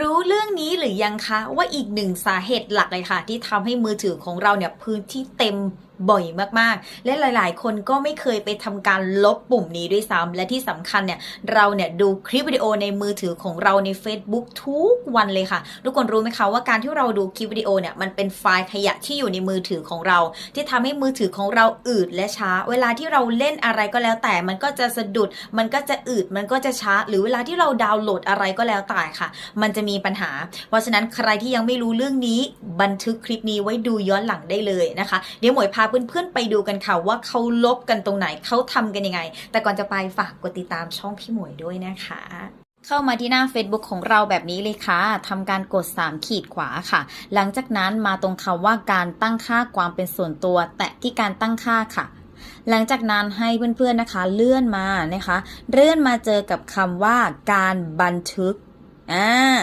รู้เรื่องนี้หรือยังคะ ว่าอีกหนึ่งสาเหตุหลักเลยค่ะ ที่ทำให้มือถือของเราเนี่ยพื้นที่เต็มบ่อยมากๆ และหลาย ๆ คนก็ไม่เคยไปทำการลบปุ่มนี้ด้วยซ้ำและที่สำคัญเนี่ยเราเนี่ยดูคลิปวิดีโอในมือถือของเราใน Facebook ทุกวันเลยค่ะ ทุกคนรู้ไหมคะว่าการที่เราดูคลิปวิดีโอเนี่ยมันเป็นไฟล์ขยะที่อยู่ในมือถือของเรา ที่ทำให้มือถือของเราอืดและช้า เวลาที่เราเล่นอะไรก็แล้วแต่มันก็จะสะดุด มันก็จะอืดมันก็จะช้า หรือเวลาที่เราดาวน์โหลดอะไรก็แล้วแต่ค่ะ มันจะมีปัญหา เพราะฉะนั้นใครที่ยังไม่รู้เรื่องนี้บันทึกคลิปนี้ไว้ดูย้อนหลังได้เลยนะคะ เดี๋ยวหมวยพาาเพื่อนๆไปดูกันค่ะว่าเขาลบกันตรงไหนเขาทำกันยังไง แต่ก่อนจะไปฝากกดติดตามช่องพี่หมวยด้วยนะคะ เข้ามาที่หน้า Facebook ของเราแบบนี้เลยค่ะทำการกด 3 ขีดขวาค่ะ หลังจากนั้นมาตรงคำว่าการตั้งค่าความเป็นส่วนตัว แตะที่การตั้งค่าค่ะหลังจากนั้นให้เพื่อนๆนะคะ เลื่อนมานะคะ เลื่อนมาเจอกับคำว่าการบันทึกอ่า